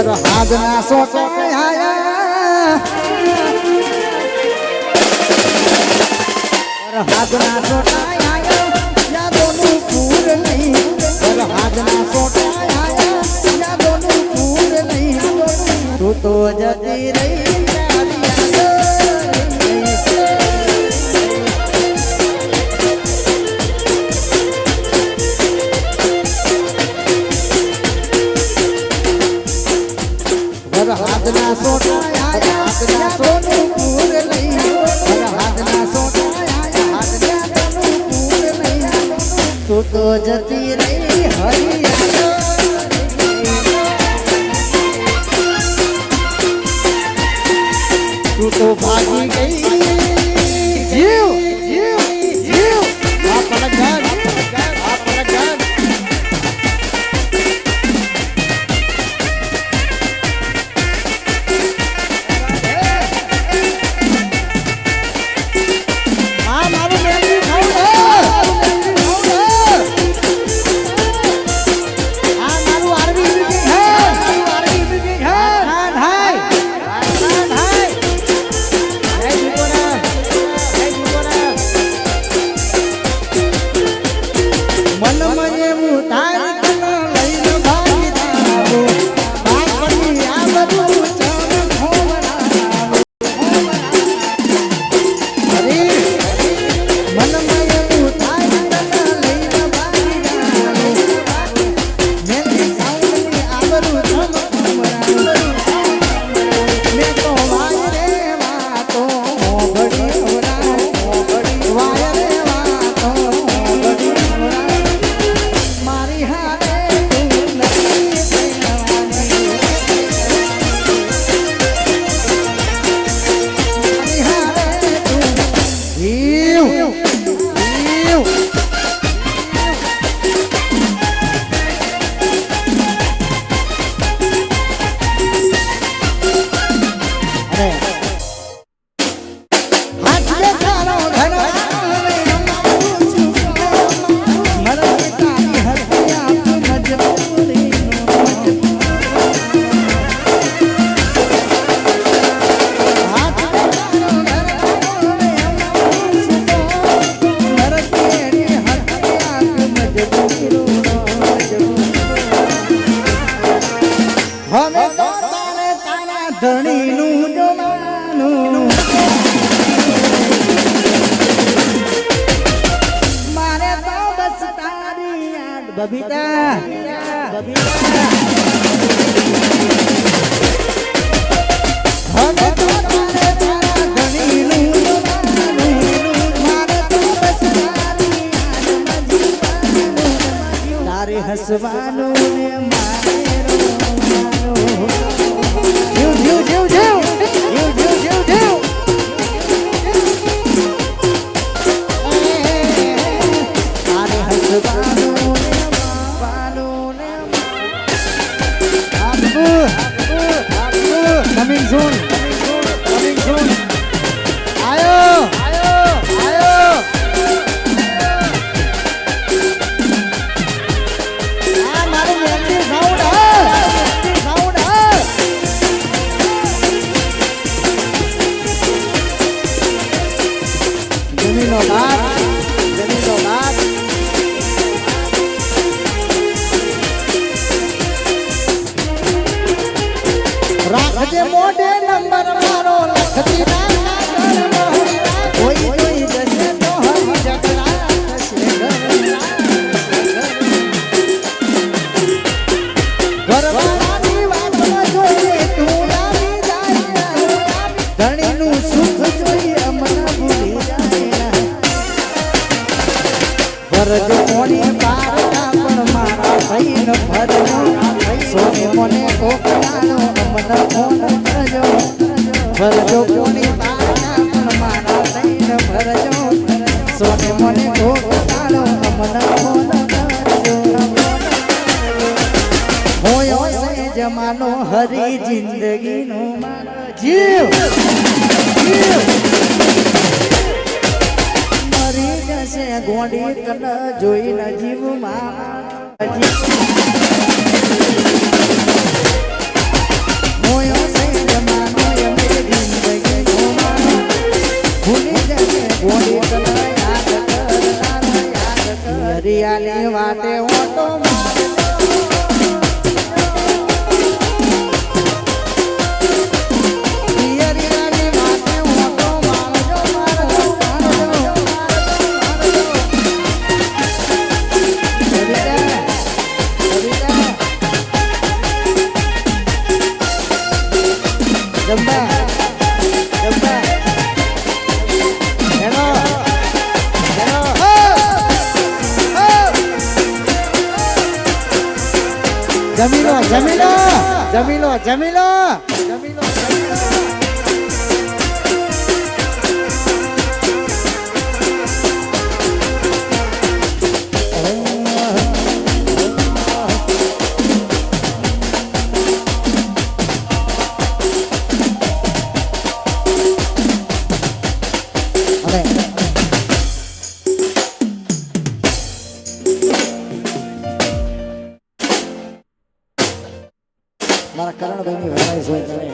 ઘર હાજ ના સોટે હાયા. હાજ ના સોટાય તો જતી તું તો ભાગી ગઈ. જીવ જીવ જીવ. આપણા બબીતા બબીતા. હસવાનો ભરજો કોની હરી જિંદગીનો જીવ જીવ મરી જશે દિયાની વાતે હું તો જમી લો જમી લો જમી લો મારા કરણભાઈ ની ભરાઈ હોય તમે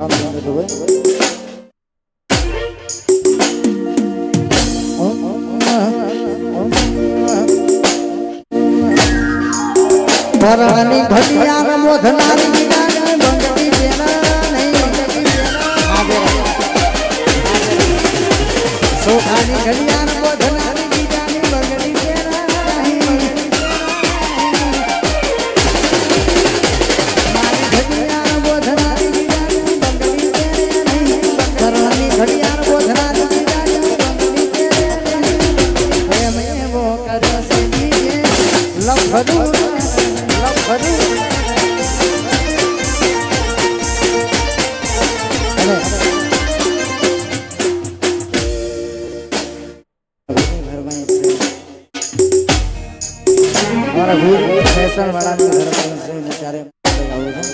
આમ સમજો ભાઈ. ભરવાની ઘડિયાળ મોધનારી સુખાની ઘડિયાળ ફેશન વાળાનું ઘર પણ છે ત્યારે આવું છું.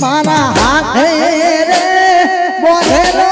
મારા હાથે રે બોધેલો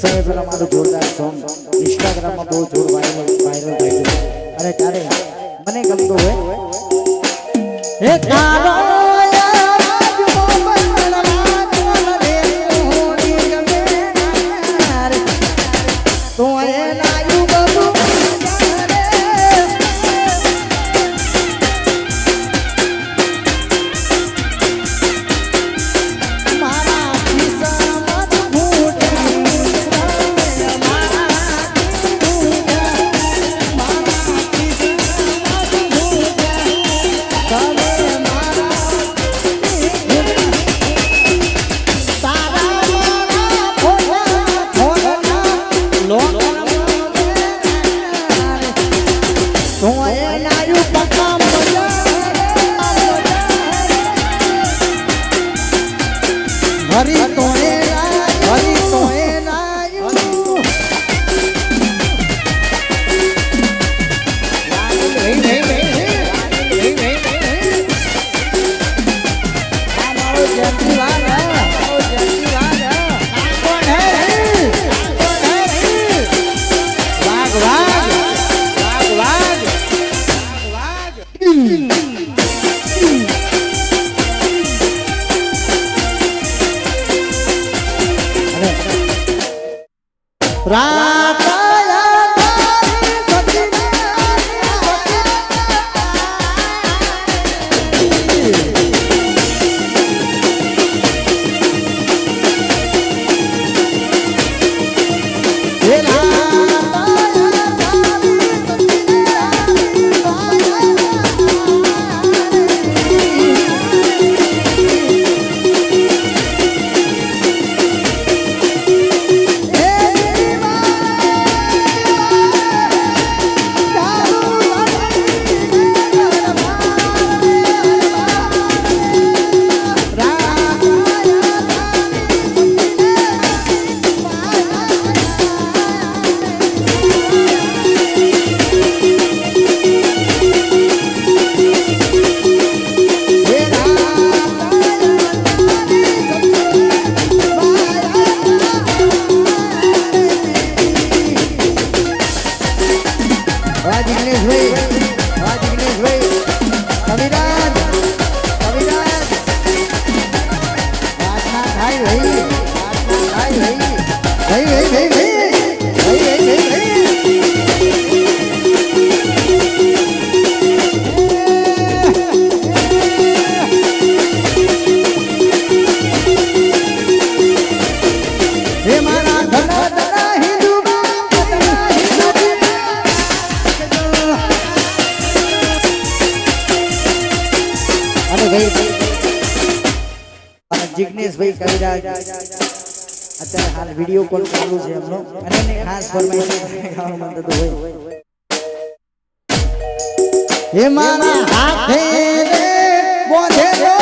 સમય અમારું જોરદાર સોંગ ઇન્સ્ટાગ્રામમાં બહુ જોર વાયરલ વાયરલ થયું અને ત્યારે મને ગમતું હોય. એ કારણ હરી તો હરી તો Mm-hmm. જિગ્નેશભાઈ કવિરાજ. અત્યારે હાલ વીડિયો કોલ ચાલુ છે એમનો. અને ખાસ ફરમાઈશ ગાવાનું મન હોય. હે મારા હાથે બોધેલો